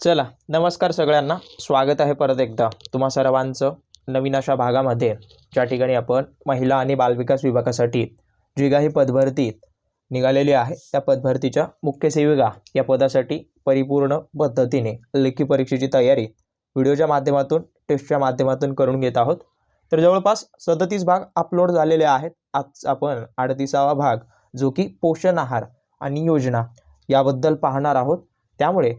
चला नमस्कार सगळ्यांना. स्वागत आहे परत एकदा तुम्हा सर्वांचं नवीन अशा भागामध्ये. ज्या ठिकाणी आपण महिला आणि बालविकास विभागासाठी जी काही पदभरती निघालेली आहे त्या पदभरतीच्या मुख्य सेविका या पदासाठी परिपूर्ण पद्धतीने लेखी परीक्षेची तयारी व्हिडिओच्या माध्यमातून टेस्टच्या माध्यमातून करून घेत आहोत. तर जवळपास सदतीस भाग अपलोड झालेले आहेत. आज आपण अडतीसावा भाग जो की पोषण आहार आणि योजना याबद्दल पाहणार आहोत. त्यामुळे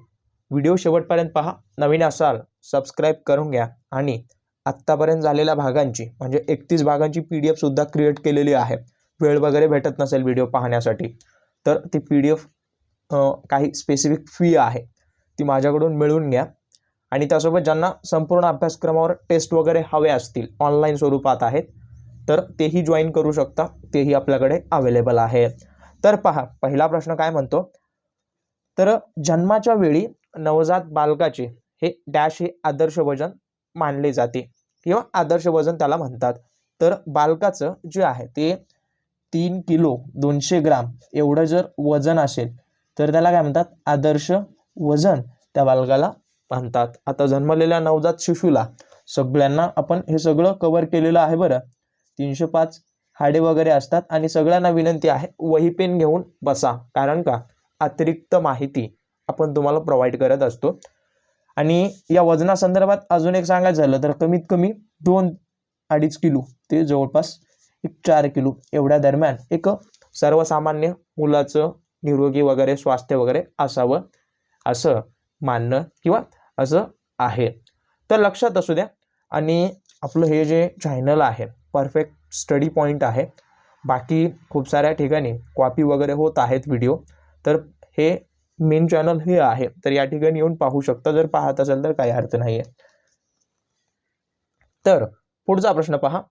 व्हिडिओ शेवटपर्यंत पहा. नवीन असाल सबस्क्राईब करून घ्या. आणि आत्तापर्यंत झालेल्या भागांची म्हणजे एकतीस भागांची पी डी एफसुद्धा क्रिएट केलेली आहे. वेळ वगैरे भेटत नसेल व्हिडिओ पाहण्यासाठी तर ती पी डी एफ काही स्पेसिफिक फी आहे. ती माझ्याकडून मिळवून घ्या. आणि त्यासोबत ज्यांना संपूर्ण अभ्यासक्रमावर टेस्ट वगैरे हवे असतील ऑनलाईन स्वरूपात आहेत तर तेही जॉईन करू शकता. तेही आपल्याकडे अवेलेबल आहे. तर पहा पहिला प्रश्न काय म्हणतो? तर जन्माच्या वेळी नवजात बालकाचे हे डॅश हे आदर्श वजन मानले जाते. किंवा आदर्श वजन त्याला म्हणतात. तर बालकाचं जे आहे ते तीन किलो दोनशे ग्राम एवढं जर वजन असेल तर त्याला काय म्हणतात? आदर्श वजन त्या बालकाला म्हणतात. आता जन्मलेल्या नवजात शिशूला सगळ्यांना आपण हे सगळं कवर केलेलं आहे बरं. तीनशे पाच हाडे वगैरे असतात आणि सगळ्यांना विनंती आहे वही पेन घेऊन बसा. कारण का? अतिरिक्त माहिती आपण तुम्हाला प्रोव्हाइड करत असतो. आणि या वजनासंदर्भात अजून एक सांगायचं झालं तर कमीत कमी दोन अडीच किलो ते जवळपास एक चार किलो एवढ्या दरम्यान एक सर्वसामान्य मुलाचं निरोगी वगैरे स्वास्थ्य वगैरे असावं असं मानणं किंवा असं आहे. तर लक्षात असू द्या. आणि आपलं हे जे चॅनल आहे परफेक्ट स्टडी पॉईंट आहे. बाकी खूप साऱ्या ठिकाणी कॉपी वगैरे होत आहेत व्हिडिओ तर हे मेन चॅनल हे आहे. तर या ठिकाणी येऊन पाहू शकता. जर पाहत असेल तर काही अर्थ नाही आहे तर पुढचा प्रश्न पहा.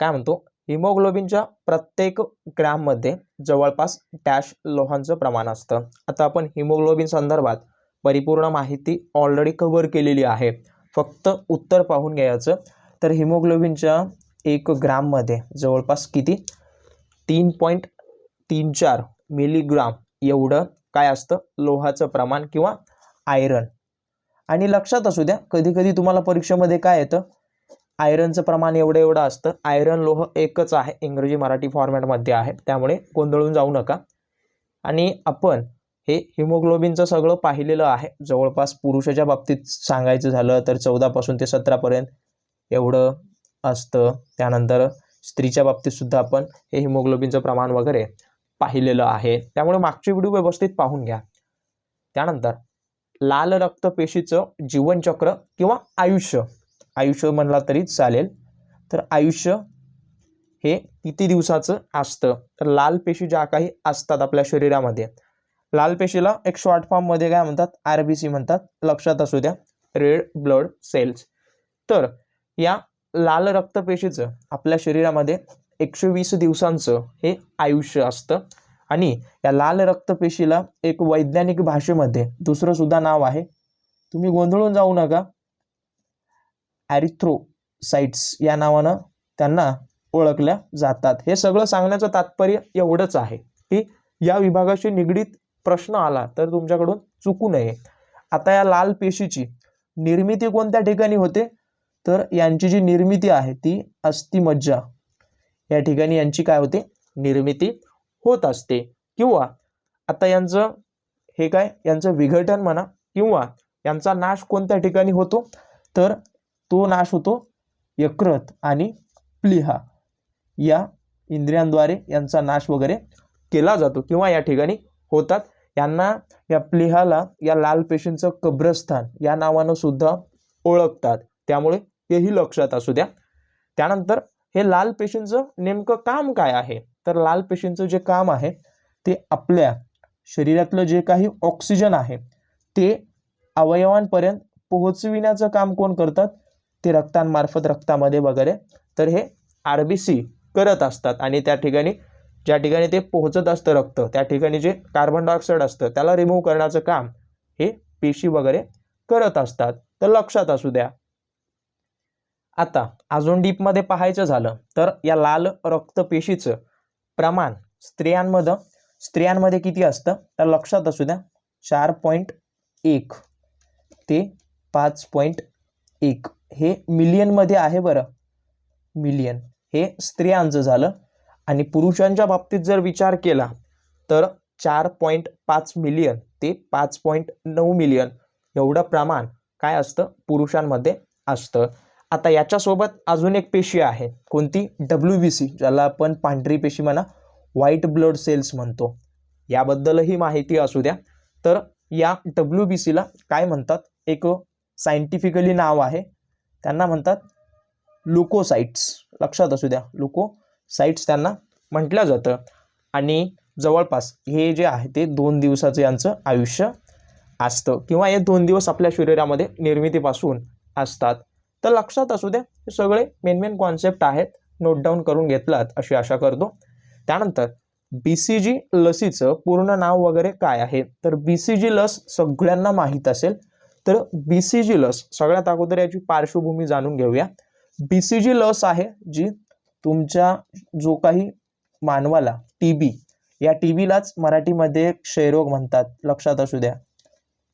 काय म्हणतो? हिमोग्लोबिनच्या प्रत्येक ग्रॅममध्ये जवळपास डॅश लोहांचं प्रमाण असतं. आता आपण हिमोग्लोबिन संदर्भात परिपूर्ण माहिती ऑलरेडी कव्हर केलेली आहे. फक्त उत्तर पाहून घ्यायचं. तर हिमोग्लोबिनच्या एक ग्राममध्ये जवळपास किती? तीन पॉईंट तीन चार मिलीग्राम एवढं काय असतं? लोहाचं प्रमाण किंवा आयरन आणि लक्षात असू द्या कधी कधी तुम्हाला परीक्षेमध्ये काय येतं? आयरनचं प्रमाण एवढं एवढं असतं. आयरन लोह एकच आहे इंग्रजी मराठी फॉर्मॅटमध्ये आहे. त्यामुळे गोंधळून जाऊ नका. आणि आपण हे हिमोग्लोबिनचं सगळं पाहिलेलं आहे. जवळपास पुरुषाच्या बाबतीत सांगायचं झालं तर चौदापासून ते सतरापर्यंत एवढं असतं. त्यानंतर स्त्रीच्या बाबतीतसुद्धा आपण हे हिमोग्लोबिनचं प्रमाण वगैरे पाहिलेलं आहे. त्यामुळे मागचे व्हिडिओ व्यवस्थित पाहून घ्या. त्यानंतर लाल रक्तपेशीचं जीवनचक्र किंवा आयुष्य. आयुष्य म्हणला तरी चालेल. तर आयुष्य हे किती दिवसाचं असतं? तर लाल पेशी ज्या काही असतात आपल्या शरीरामध्ये लाल पेशीला एक शॉर्ट फॉर्ममध्ये काय म्हणतात? आर बी सी म्हणतात. लक्षात असू द्या. रेड ब्लड सेल्स तर या लाल रक्तपेशीचं आपल्या शरीरामध्ये एकशे वीस दिवसांचं हे आयुष्य असतं. आणि या लाल रक्तपेशीला एक वैज्ञानिक भाषेमध्ये दुसरं सुद्धा नाव आहे. तुम्ही गोंधळून जाऊ नका. ॲरिथ्रोसाइट्स या नावानं त्यांना ओळखल्या जातात. हे सगळं सांगण्याचं तात्पर्य एवढंच आहे की या विभागाशी निगडीत प्रश्न आला तर तुमच्याकडून चुकू नये. आता या लाल पेशीची निर्मिती कोणत्या ठिकाणी होते? तर यांची जी निर्मिती आहे ती अस्थिमज्जा. या ठिकाणी यांची काय होते? निर्मिती होत असते. किंवा आता यांचं हे काय? यांचं विघटन म्हणा किंवा यांचा नाश कोणत्या ठिकाणी होतो? तर तो नाश होतो यकृत आणि प्लिहा या इंद्रियांद्वारे यांचा नाश वगैरे केला जातो किंवा या ठिकाणी होतात. यांना या प्लिहाला या लाल पेशींचं कब्रस्थान या नावानं सुद्धा ओळखतात. त्यामुळे हेही लक्षात असू द्या. त्यानंतर हे लाल पेशींचं नेमकं काम काय आहे? तर लाल पेशींचं जे काम आहे ते आपल्या शरीरातलं जे काही ऑक्सिजन आहे ते अवयवांपर्यंत पोहोचविण्याचं काम कोण करतात? ते रक्तांमार्फत रक्तामध्ये वगैरे. तर हे आर बी सी करत असतात आणि त्या ठिकाणी ज्या ठिकाणी ते पोहोचत असतं रक्त त्या ठिकाणी जे कार्बन डायऑक्साईड असतं त्याला रिमूव्ह करण्याचं काम हे पेशी वगैरे करत असतात. तर लक्षात असू द्या आता अजून डीपमध्ये पाहायचं झालं तर या लाल रक्तपेशीचं प्रमाण स्त्रियांमध्ये स्त्रियांमध्ये किती असतं? त्या लक्षात असू द्या चार पॉईंट एक ते पाच पॉईंट एक. हे मिलियनमध्ये आहे बरं. मिलियन. हे स्त्रियांचं झालं. आणि पुरुषांच्या बाबतीत जर विचार केला तर चार पॉईंट पाच मिलियन ते पाच पॉईंट नऊ मिलियन एवढं प्रमाण काय असतं? पुरुषांमध्ये असतं. आता याच्यासोबत अजून एक पेशी आहे. कोणती? डब्ल्यू बी सी ज्याला आपण पांढरी पेशी म्हणा व्हाईट ब्लड सेल्स म्हणतो. याबद्दलही माहिती असू द्या. तर या डब्ल्यू बी सीला काय म्हणतात? एक सायंटिफिकली नाव आहे. त्यांना म्हणतात लुकोसाइट्स लक्षात असू द्या. लुकोसाइट्स त्यांना म्हटलं जातं. आणि जवळपास हे जे आहे ते दोन दिवसाचं यांचं आयुष्य असतं. किंवा हे दोन दिवस आपल्या शरीरामध्ये निर्मितीपासून असतात. तर लक्षात असू द्या हे सगळे मेन मेन कॉन्सेप्ट आहेत. नोट डाऊन करून घेतलात अशी आशा करतो. त्यानंतर बी सी जी लसीचं पूर्ण नाव वगैरे काय आहे? तर बी सी जी लस सगळ्यांना माहीत असेल. तर बी सी जी लस सगळ्यात अगोदर याची पार्श्वभूमी जाणून घेऊया. बी सी जी लस आहे जी तुमच्या जो काही मानवाला टी बी या टी बीलाच मराठीमध्ये क्षयरोग म्हणतात. लक्षात असू द्या.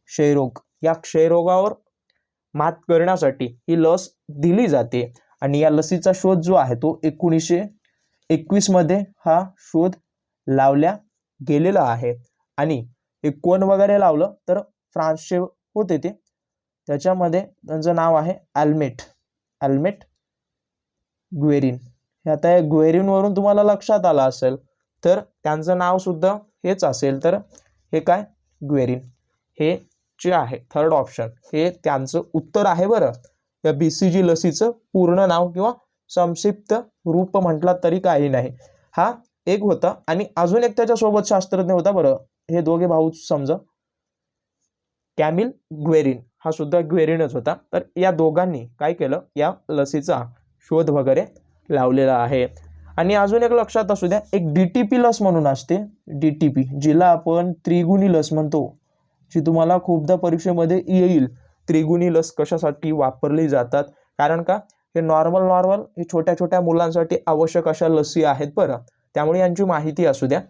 क्षयरोग. या क्षयरोगावर मात करण्यासाठी ही लस दिली जाते. आणि या लसीचा शोध जो आहे तो एकोणीसशे एकवीसमध्ये हा शोध लावल्या गेलेला आहे. आणि हे कोण वगैरे लावलं? तर फ्रान्सचे होते ते. त्याच्यामध्ये त्यांचं नाव आहे ॲल्मेट ॲल्मेट ग्वेरिन. हे आता या ग्वेरिनवरून तुम्हाला लक्षात आलं असेल तर त्यांचं नावसुद्धा हेच असेल. तर हे काय? ग्वेरिन. हे जे आहे थर्ड ऑप्शन हे त्यांचं उत्तर आहे बरं. या बी सी जी लसीचं पूर्ण नाव किंवा संक्षिप्त रूप म्हटला तरी काही नाही. हा एक होता आणि अजून एक त्याच्यासोबत शास्त्रज्ञ होता बरं. हे दोघे भाऊ समजा. कॅमिल ग्वेरिन हा सुद्धा ग्वेरिनच होता. तर या दोघांनी काय केलं? या लसीचा शोध वगैरे लावलेला आहे. आणि अजून एक लक्षात असू द्या एक डी टी पी लस म्हणून असते. डी टी पी जिला आपण त्रिगुणी लस म्हणतो. जी तुम्हाला खूपदा परीक्षेमध्ये येईल. त्रिगुणी लस कशासाठी वापरली जातात? कारण का? हे नॉर्मल नॉर्मल हे छोट्या छोट्या मुलांसाठी आवश्यक अशा लसी आहेत बरं. त्यामुळे यांची माहिती असू द्या.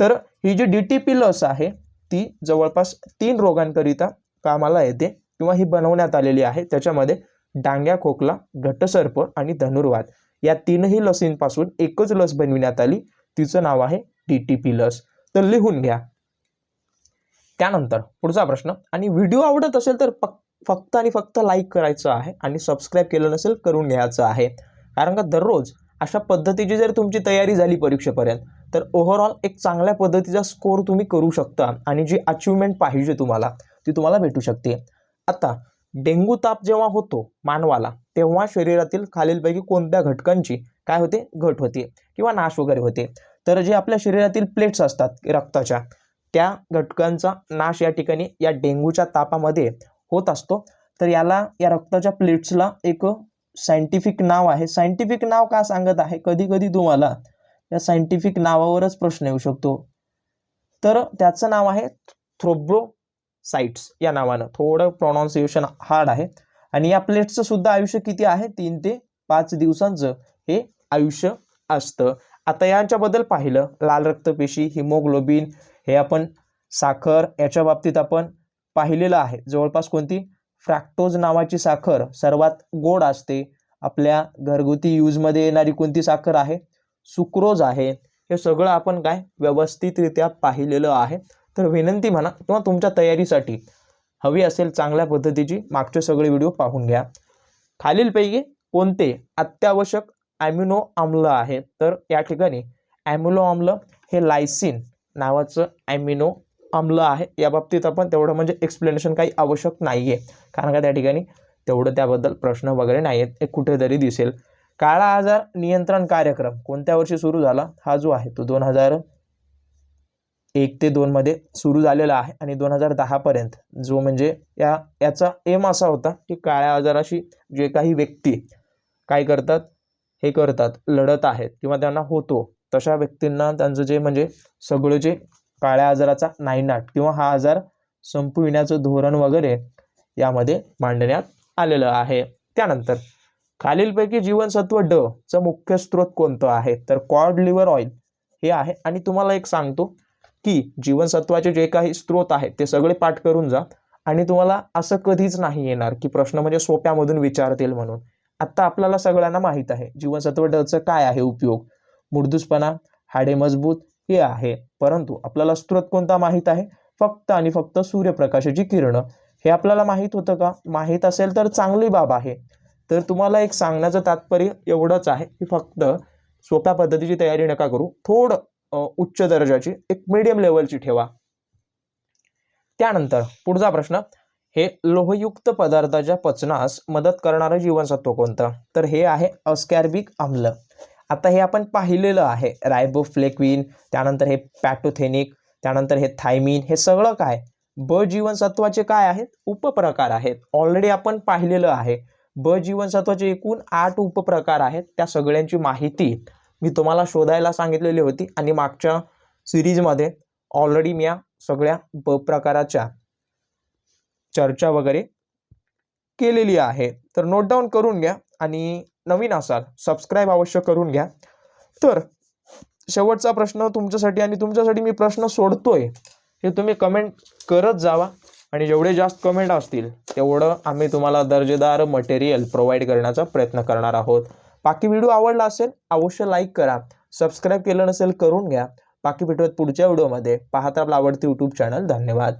तर ही जी डी टी पी लस आहे ती जवळपास तीन रोगांकरिता कामाला येते किंवा ही बनवण्यात आलेली आहे. त्याच्यामध्ये डांग्या खोकला घटसर्प आणि धनुर्वात या तीनही लसींपासून एकच लस बनविण्यात आली. तिचं नाव आहे डी टी पी लस. तर लिहून घ्या. त्यानंतर पुढचा प्रश्न आणि व्हिडिओ आवडत असेल तर पक फक्त आणि फक्त लाईक करायचं आहे आणि सबस्क्राईब केलं नसेल करून घ्यायचं आहे. कारण का दररोज अशा पद्धतीची जर तुमची तयारी झाली परीक्षेपर्यंत तर ओव्हरऑल एक चांगल्या पद्धतीचा स्कोर तुम्ही करू शकता आणि जी अचिव्हमेंट पाहिजे तुम्हाला ती तुम्हाला भेटू शकते. आता डेंग्यू ताप जेव्हा होतो मानवाला तेव्हा शरीरातील खालीलपैकी कोणत्या घटकांची काय होते? घट होते किंवा नाश वगैरे होते. तर जे आपल्या शरीरातील प्लेट्स असतात रक्ताच्या त्या घटकांचा नाश या ठिकाणी या डेंग्यूच्या तापामध्ये होत असतो. तर याला या रक्ताच्या प्लेट्सला एक सायंटिफिक नाव आहे. सायंटिफिक नाव का सांगत आहे? कधी कधी तुम्हाला या सायंटिफिक नावावरच प्रश्न येऊ शकतो. तर त्याचं नाव आहे थ्रोब्रोसाइट्स या नावानं थोडं प्रोनाऊन्सिएशन हार्ड आहे. आणि या प्लेट्सचं सुद्धा आयुष्य किती आहे? तीन ते पाच दिवसांचं हे आयुष्य असतं. आता यांच्याबद्दल पाहिलं. लाल रक्तपेशी हिमोग्लोबिन हे आपण साखर याच्या बाबतीत आपण पाहिलेलं आहे. जवळपास कोणती? फ्रॅक्टोज नावाची साखर सर्वात गोड असते. आपल्या घरगुती यूजमध्ये येणारी कोणती साखर आहे? सुक्रोज आहे. हे सगळं आपण काय? व्यवस्थितरित्या पाहिलेलं आहे. तर विनंती म्हणा किंवा तुमच्या तयारीसाठी हवी असेल चांगल्या पद्धतीची मागचे सगळे व्हिडिओ पाहून घ्या. खालीलपैकी कोणते अत्यावश्यक ॲम्युनो आम्ल आहे? तर या ठिकाणी ॲम्युनो आम्ल हे लायसिन नावाचं ॲमिनो आम्ल आहे. या बाबतीत आपण तेवढं म्हणजे एक्सप्लेनेशन काही आवश्यक नाही आहे कारण का त्या ठिकाणी तेवढं त्याबद्दल प्रश्न वगैरे नाही आहेत हे कुठेतरी दिसेल. काळा आजार नियंत्रण कार्यक्रम कोणत्या वर्षी सुरू झाला? हा जो आहे तो दोन हजार एक ते दोनमध्ये सुरू झालेला आहे आणि दोन हजार दहापर्यंत जो म्हणजे या याचा एम असा होता की काळ्या आजाराशी जे काही व्यक्ती काय करतात? हे करतात लढत आहेत किंवा त्यांना होतो. तशा व्यक्तींना त्यांचं जे म्हणजे सगळं जे काळ्या आजाराचा नायनाट किंवा हा आजार संपविण्याचं धोरण वगैरे यामध्ये मांडण्यात आलेलं आहे. त्यानंतर खालीलपैकी जीवनसत्व ड चं मुख्य स्रोत कोणतं आहे? तर कॉड लिव्हर ऑइल हे आहे. आणि तुम्हाला एक सांगतो की जीवनसत्वाचे जे काही स्रोत आहेत ते सगळे पाठ करून जा. आणि तुम्हाला असं कधीच नाही येणार की प्रश्न म्हणजे सोप्यामधून विचारतील म्हणून. आत्ता आपल्याला सगळ्यांना माहीत आहे जीवनसत्व डचं काय आहे उपयोग? मुडदूसपणा हाडे मजबूत हे आहे. परंतु आपल्याला स्रोत कोणता माहीत आहे? फक्त आणि फक्त सूर्यप्रकाशाची किरणं. हे आपल्याला माहीत होतं का? माहीत असेल तर चांगली बाब आहे. तर तुम्हाला एक सांगण्याचं तात्पर्य एवढंच आहे की फक्त सोप्या पद्धतीची तयारी नका करू. थोडं उच्च दर्जाची एक मीडियम लेवलची ठेवा. त्यानंतर पुढचा प्रश्न हे लोहयुक्त पदार्थाच्या पचनास मदत करणारं जीवनसत्व कोणतं? तर हे आहे अस्कॅर्बिक आम्ल आता हे आपण पाहिलेलं आहे. रायबोफ्लेक्विन त्यानंतर हे पॅटोथेनिक त्यानंतर हे थायमिन हे सगळं काय? ब जीवनसत्वाचे काय आहेत? उपप्रकार आहेत. ऑलरेडी आपण पाहिलेलं आहे. ब जीवनसत्वाचे एकूण आठ उपप्रकार आहेत. त्या सगळ्यांची माहिती मी तुम्हाला शोधायला सांगितलेली होती आणि मागच्या सिरीजमध्ये ऑलरेडी मी या सगळ्या ब प्रकाराच्या चर्चा वगैरे केलेली आहे. तर नोट डाऊन करून घ्या आणि नवीन असाल सबस्क्राईब अवश्य करून घ्या. तर शेवटचा प्रश्न तुमच्यासाठी आणि तुमच्यासाठी मी प्रश्न सोडतोय. हे तुम्ही कमेंट करत जावा आणि जेवढे जास्त कमेंट असतील तेवढं आम्ही तुम्हाला दर्जेदार मटेरियल प्रोव्हाइड करण्याचा प्रयत्न करणार आहोत. बाकी व्हिडिओ आवडला असेल अवश्य लाईक करा. सबस्क्राईब केलं नसेल करून घ्या. बाकी भेटूयात पुढच्या व्हिडिओमध्ये पाहता आपला आवडती यूट्यूब चॅनल धन्यवाद.